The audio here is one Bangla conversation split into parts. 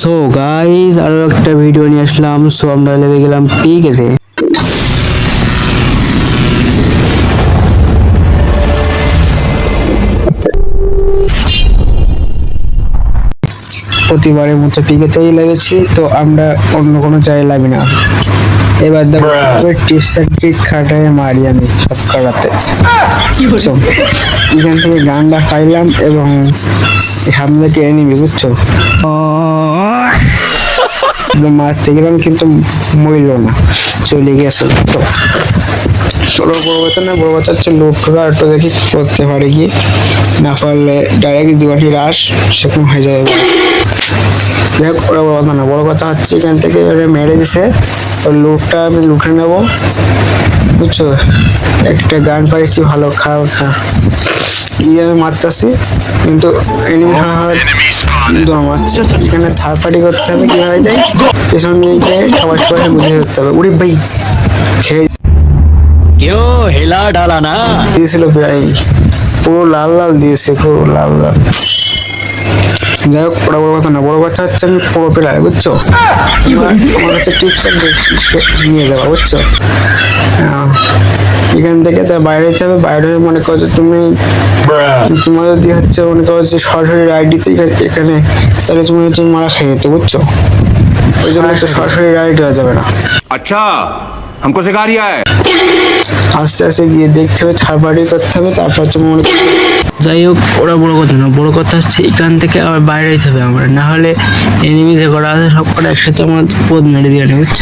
সো গাইজ আরও একটা ভিডিও নিয়ে আসলাম। সো আমরা লেগে গেলাম আছে। প্রতিবারের মতো পিকেতেই লেগেছি তো আমরা অন্য কোনো জায়গায় লাগি না। এবার দেখো টি শার্ট পিক খাটায় মারি আমি সব কাটাতে কি বুঝছ এখান থেকে গানটা পাইলাম এবং সামনে টেনে নিবি বুঝছ? মারতে গেলাম কিন্তু মরল না। চলে গেছে বুঝছ? তোর বড় কথা না বড় কথা হচ্ছে লোকটা একটু দেখি করতে পারে কি না পারলে ডাইরেক্ট দিওয়াটি রাস সেরকম হয়ে যাবে দেখ ওরা বড় কথা না বড় কথা হচ্ছে এখান থেকে ওরা মেরে দিছে। ওই লুটটা আমি লুটে নেব। বুঝছ? একটা গান পাইছি ভালো খারাপ না দিয়ে আমি মারতেছি কিন্তু এনিমি হাড় মারছে এখানে থার্ড পার্টি করতে হবে কি কীভাবে দেয় পেছন নিয়ে গিয়ে সবার সবাই বুঝে ধরতে হবে। উড়ি ভাই খেয়ে কেউ হেলা ডালা না। দিয়েছিল প্রায়। পুরো লাল লাল দিয়েছে খুব লাল লাল। যাই হোক ওটা বড় কথা না বড় কথা হচ্ছে আমি পুরো প্লেয়ার বুঝছো এবার আমার কাছে টিপস নিয়ে যাবো বুঝছো আহ, এখান থেকে তা বাইরে যেতে হবে বাইরে হয়ে মনে করো যে তুমি তোমার যদি হচ্ছে মনে করো যে সরাসরি রাইডিতে এখানে তাহলে তুমি হচ্ছে মারা খেয়ে যেতে বুঝছো ওই জন্য তো সরাসরি রাইড হয়ে যাবে না अच्छा हमको सिखा रिया है আস্তে আস্তে গিয়ে দেখতে হবে ছাড়বাড়ি করতে হবে তারপর হচ্ছে মনে করতে যাই হোক ওরা বড় কথা না বড় কথা হচ্ছে এখান থেকে আবার বাইরে যেতে হবে আমরা। না হলে এনিমি যে করা আছে সব কটা একসাথে আমার পদ মেরে দিয়ে বুঝছ?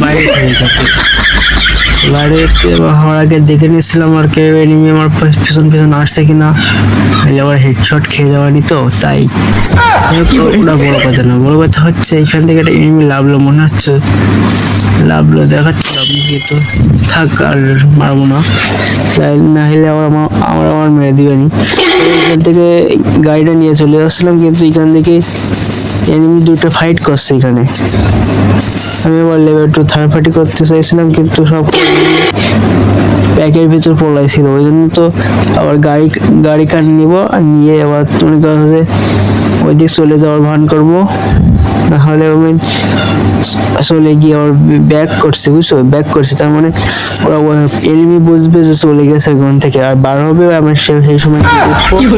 বাইরে যেতে হওয়ার আগে দেখে নিয়েছিলাম আর কেউ এনিমি আমার পেছন পেছন আসছে কিনা। নাহলে আবার হেডশট খেয়ে যাওয়ানি তো তাই। ওটা বড় কথা না বড় কথা হচ্ছে এখান থেকে একটা এনিমি লাভলো মনে হচ্ছে। লাভলো দেখাচ্ছিল আপনি কিন্তু থাক আর মারবো না। তাই না হলে আবার আমার আমার আমার মেরে দিবেনি। এখান থেকে গাড়িটা নিয়ে চলে আসছিলাম কিন্তু এখান থেকে এনিমি দুটো ফাইট করছে এখানে। আমি আবার লেভেল টু থার্ড পার্টি করতে চাইছিলাম কিন্তু সব প্যাকের ভিতর পড়াইছিল ওই জন্য তো আবার গাড়ি গাড়ি কাট নিব আর নিয়ে আবার তুমি কাছে ওই দিক চলে যাওয়ার ভান করব। না হলে আমি চলে গিয়ে আবার ব্যাক করছে বুঝছ? ব্যাক করছে। তার মানে ওরা এনিমি বুঝবে যে চলে গেছে ওখান থেকে। আর বার হবে আমি সে- সেই সময় উঠবো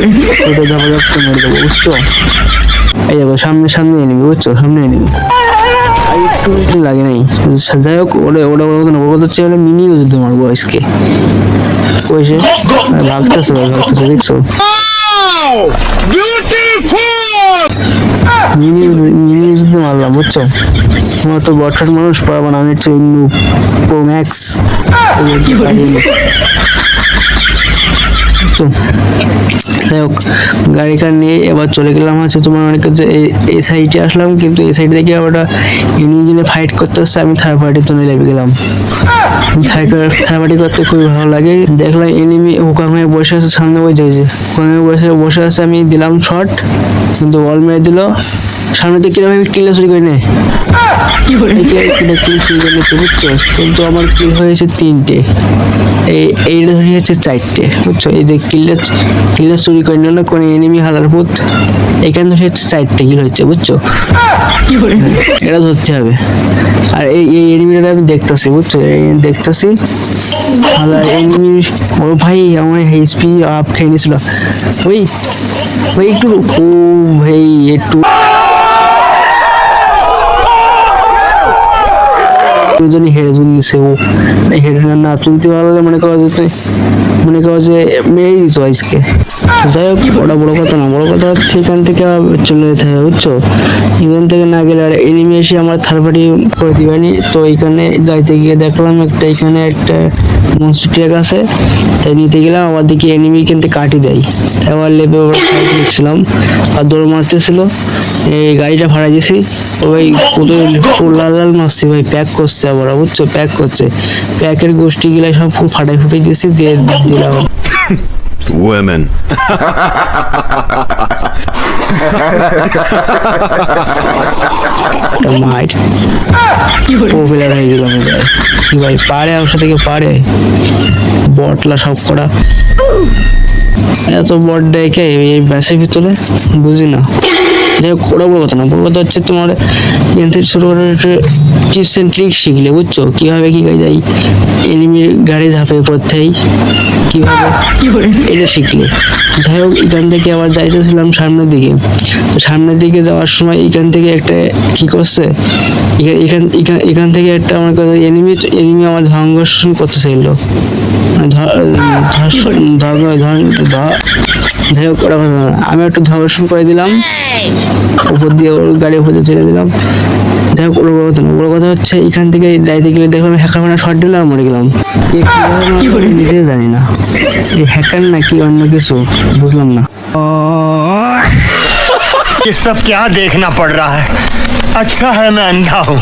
ওটা ধাপা ধাপ মেরে দেবো বুঝছ? এই দেখো সামনে সামনে এনিমি বুঝছ? সামনে এনিমি একটু লাগে নাই। যাই হোক ওটা ওটা বলব বলব হচ্ছে ওটা মিনি তোমার বয়সকে। কইছে ভাগতেছে ভাই ভাগতেছে দেখছ? মিনি মিনি মারলাম বুঝছ? তো বটফাট মানুষ পারব না আমি হচ্ছে প্রো ম্যাক্স বুঝছ? যাই হোক, গাড়ি কার নিয়ে এবার চলে গেলাম হচ্ছে তোমার অনেক যে এই- সাইডে আসলাম, কিন্তু এই সাইড থেকে আবার ইঞ্জিনে ফাইট করতে হচ্ছে আমি থার্ড পার্টির জন্য লেগে গেলাম। থার্ড পার্টি করতে খুবই ভালো লাগে। দেখলাম এনিমি হুকাম হয়ে বসে আছে সামনে, ওই যে হুকাম হয়ে বসে বসে আছে, আমি দিলাম শট কিন্তু বল মেরে দিল। সামনে থেকে কীরকম কিলে চুরি করে নে কি করে কিলে কিল চুরি বুঝছ? কিন্তু আমার কিল হয়েছে তিনটে। এই এইটা হচ্ছে চারটে, বুঝছ? এই যে কিলটা কিলটা চুরি করে নিল না, কোনো এনিমি হারার পুত এখান থেকে সাইডটা কি হচ্ছে, বুঝছ? করে এটা ধরতে হবে। আর এই এই এনিমিটা আমি দেখতেছি, বুঝছ? এই দেখতেছি, হালার এনিমি ও ভাই, আমার এইচপি আপ খেয়ে নিয়েছিল ওই ওই একটু, ও ভাই, একটু দুজনই হেরে চলছে ও হেরে না চলতে পারলে মনে করো যে তুই, মনে করো যে মেরেই দিত আজকে। যাই হোক, ওটা বড় কথা না, বড় কথা হচ্ছে এখান থেকে চলে যেতে হবে, বুঝছ? এখান থেকে না গেলে আর এনিমি এসে আমার থার্ড পার্টি করে দিবেনি। তো এখানে যাইতে গিয়ে দেখলাম একটা, এখানে একটা মনস্ট্রিয়াক আছে। তাই নিতে গেলাম, আবার দেখি এনিমি কিন্তু কাটি দেয়। আবার ওর ফাইট আর দৌড় মারতেছিল। এই গাড়িটা ভাড়া দিয়েছি। ওই কত লাল লাল মারছি, ভাই প্যাক করছে আবার বুঝছ? প্যাক করছে। প্যাকের গোষ্ঠী গিলা সব ফাটাই ফুটাই দিয়েছি দিয়ে দিলাম। Women. মাইট। পপুলার হয়ে গেলাম কি ভাই পারে আমার সাথে কেউ পারে? বটলা সব করা। এত ডেকে এই ব্যাসের ভিতরে? বুঝি না যাই হোক ওরা না। বলব তো হচ্ছে তোমার থেকে করে টিপস অ্যান্ড ট্রিক শিখলে বুঝছ? কীভাবে কী কাজ যায়? এনিমির গাড়ি ঝাঁপে পড়তেই কীভাবে এটা শিখলে। যাই হোক এখান থেকে আবার যাইতেছিলাম সামনের দিকে। সামনের দিকে যাওয়ার সময় এখান থেকে একটা কি করছে? এখা- এখান এখান এখান থেকে একটা আমার কথা এনিমি এনিমি আমার ধর্ষণ করতে চাইলো মানে ধ- ধর্ষণ ধর্ম- ধর- ধ- যাই হোক ওরা কথা না। আমি একটু ধর্ষণ করে দিলাম উপর দিয়ে ওর গাড়ি উপর দিয়ে ছেড়ে দিলাম যাই হোক ওর বড় কথা না বড় কথা হচ্ছে এখান থেকে যাইতে গেলে দেখলাম হ্যাকার মানে শর্ট দিলাম আর মরে গেলাম এ কিভাবে মারলো আমি নিজেই জানি না এই হ্যাকার না কি অন্য কিছু বুঝলাম না ये सब क्या देखना पड़ रहा है अच्छा है मैं अंधा हूँ